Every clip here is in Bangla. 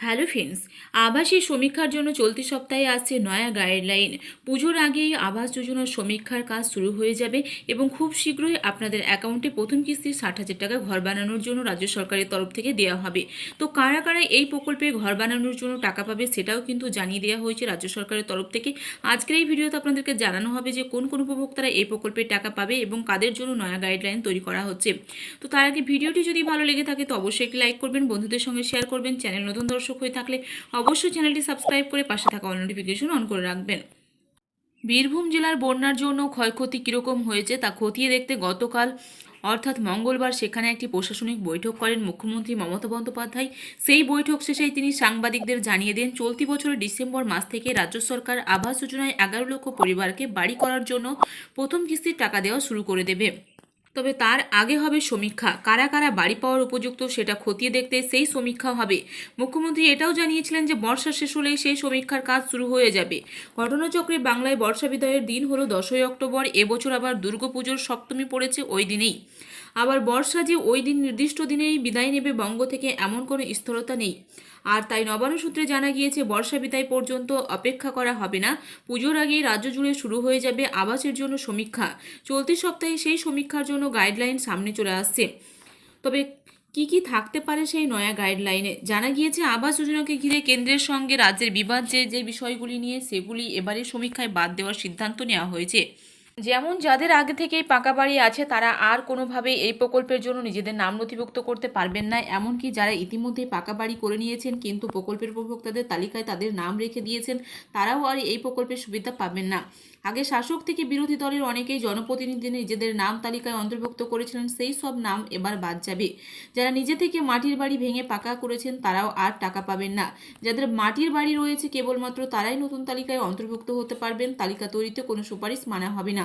হ্যালো ফ্রেন্ডস আবাসের সমীক্ষার জন্য চলতি সপ্তাহে আসছে নয়া গাইডলাইন। পুজোর আগেই আবাস যোজনার সমীক্ষার কাজ শুরু হয়ে যাবে এবং খুব শীঘ্রই আপনাদের অ্যাকাউন্টে প্রথম কিস্তির ষাট হাজার টাকা ঘর বানানোর জন্য রাজ্য সরকারের তরফ থেকে দেওয়া হবে। তো কারা কারা এই প্রকল্পে ঘর বানানোর জন্য টাকা পাবে সেটাও কিন্তু জানিয়ে দেওয়া হয়েছে রাজ্য সরকারের তরফ থেকে। আজকের এই ভিডিওতে আপনাদেরকে জানানো হবে যে কোন কোন উপভোক্তারা এই প্রকল্পের টাকা পাবে এবং কাদের জন্য নয়া গাইডলাইন তৈরি করা হচ্ছে। তো তার আগে ভিডিওটি যদি ভালো লেগে থাকে তো অবশ্যই একটি লাইক করবেন, বন্ধুদের সঙ্গে শেয়ার করবেন, চ্যানেল নতুন দর্শক হয়ে থাকলে অবশ্যই চ্যানেলটি সাবস্ক্রাইব করে পাশে থাকা নোটিফিকেশন অন করে রাখবেন। বীরভূম জেলার বন্যার জন্য ক্ষয়ক্ষতি কীরকম হয়েছে তা খতিয়ে দেখতে গতকাল, অর্থাৎ মঙ্গলবার সেখানে একটি প্রশাসনিক বৈঠক করেন মুখ্যমন্ত্রী মমতা বন্দ্যোপাধ্যায়। সেই বৈঠক শেষে তিনি সাংবাদিকদের জানিয়ে দেন, চলতি বছরের ডিসেম্বর মাস থেকে রাজ্য সরকার আবাস যোজনায় এগারো লক্ষ পরিবারকে বাড়ি করার জন্য প্রথম কিস্তির টাকা দেওয়া শুরু করে দেবে। তবে তার আগে হবে সমীক্ষা। কারা কারা বাড়ি পাওয়ার উপযুক্ত সেটা খতিয়ে দেখতে সেই সমীক্ষা হবে। মুখ্যমন্ত্রী এটাও জানিয়েছিলেন যে বর্ষা শেষ হলেই সেই সমীক্ষার কাজ শুরু হয়ে যাবে। ঘটনাচক্রে বাংলায় বর্ষা বিদায়ের দিন হলো দশই অক্টোবর, এবছর আবার দুর্গাপুজোর সপ্তমী পড়েছে ওই দিনেই। আবার বর্ষা যে ওই দিন নির্দিষ্ট দিনেই বিদায় নেবে বঙ্গ থেকে এমন কোনো স্থিরতা নেই। আর তাই নবান্ন সূত্রে জানা গিয়েছে, বর্ষা বিদায় পর্যন্ত অপেক্ষা করা হবে না। পুজোর আগেই রাজ্য জুড়ে শুরু হয়ে যাবে আবাসের জন্য সমীক্ষা। চলতি সপ্তাহে সেই সমীক্ষার জন্য গাইডলাইন সামনে চলে আসছে। তবে কি কি থাকতে পারে সেই নয়া গাইডলাইনে? জানা গিয়েছে, আবাস যোজনাকে ঘিরে কেন্দ্রের সঙ্গে রাজ্যের বিবাদ যে যে বিষয়গুলি নিয়ে সেগুলি এবারের সমীক্ষায় বাদ দেওয়ার সিদ্ধান্ত নেওয়া হয়েছে। যেমন যাদের আগে থেকেই পাকা বাড়ি আছে, তারা আর কোনোভাবে এই প্রকল্পের জন্য নিজেদের নাম নথিভুক্ত করতে পারবেন না। এমনকি যারা ইতিমধ্যেই পাকা বাড়ি করে নিয়েছেন, কিন্তু প্রকল্পের উপভোক্তাদের তালিকায় তাদের নাম রেখে দিয়েছেন, তারাও আর এই প্রকল্পের সুবিধা পাবেন না। আগে শাসক থেকে বিরোধী দলের অনেকেই জনপ্রতিনিধি নিজেদের নাম তালিকায় অন্তর্ভুক্ত করেছিলেন, সেই সব নাম এবার বাদ যাবে। যারা নিজে থেকে মাটির বাড়ি ভেঙে পাকা করেছেন, তারাও আর টাকা পাবেন না। যাদের মাটির বাড়ি রয়েছে, কেবলমাত্র তারাই নতুন তালিকায় অন্তর্ভুক্ত হতে পারবেন। তালিকা তৈরিতে কোনো সুপারিশ মানা হবে না।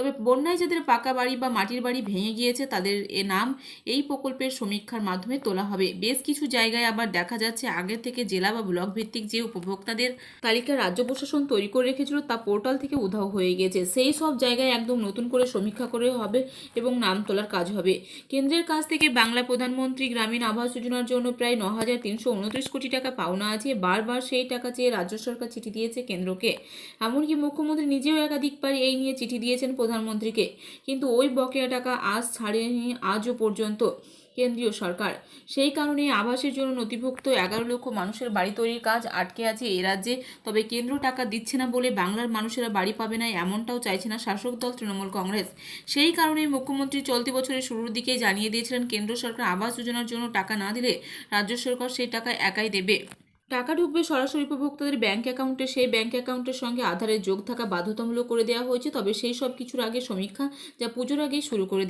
তবে বন্যায় যাদের পাকা বাড়ি বা মাটির বাড়ি ভেঙে গিয়েছে, তাদের এ নাম এই প্রকল্পের সমীক্ষার মাধ্যমে তোলা হবে। বেশ কিছু জায়গায় আবার দেখা যাচ্ছে আগে থেকে জেলা বা ব্লক ভিত্তিক যে উপভোক্তাদের তালিকা রাজ্য প্রশাসন তৈরি করে রেখেছিল, তা পোর্টাল থেকে উধাও হয়ে গেছে। সেই সব জায়গায় একদম নতুন করে সমীক্ষা করে হবে এবং নাম তোলার কাজ হবে। কেন্দ্রের কাছ থেকে বাংলা প্রধানমন্ত্রী গ্রামীণ আবাস যোজনার জন্য প্রায় ন হাজার তিনশো উনত্রিশ কোটি টাকা পাওনা আছে। বারবার সেই টাকা চেয়ে রাজ্য সরকার চিঠি দিয়েছে কেন্দ্রকে। এমনকি মুখ্যমন্ত্রী নিজেও একাধিকবার এই নিয়ে চিঠি দিয়েছেন প্রধানমন্ত্রীকে। কিন্তু ওই বকেয়া টাকা আজ ছাড়েনি আজও পর্যন্ত কেন্দ্রীয় সরকার। সেই কারণে আবাসের জন্য নথিভুক্ত এগারো লক্ষ মানুষের বাড়ি তৈরির কাজ আটকে আছে এ রাজ্যে। তবে কেন্দ্র টাকা দিচ্ছে না বলে বাংলার মানুষেরা বাড়ি পাবে না এমনটাও চাইছে না শাসক দল তৃণমূল কংগ্রেস। সেই কারণে মুখ্যমন্ত্রী চলতি বছরের শুরুর দিকে জানিয়ে দিয়েছিলেন, কেন্দ্র সরকার আবাস যোজনার জন্য টাকা না দিলে রাজ্য সরকার সেই টাকা একাই দেবে। টাকা ঢুকবে সরাসরি উপভোক্তাদের ব্যাংক অ্যাকাউন্টে সেই ব্যাংক অ্যাকাউন্টের সঙ্গে আধারের যোগ থাকা বাধ্যতামূলক করে দেওয়া হয়েছে, তবে সেই সব কিছুর আগে সমীক্ষা, যা পুজোর আগেই শুরু করে দেওয়া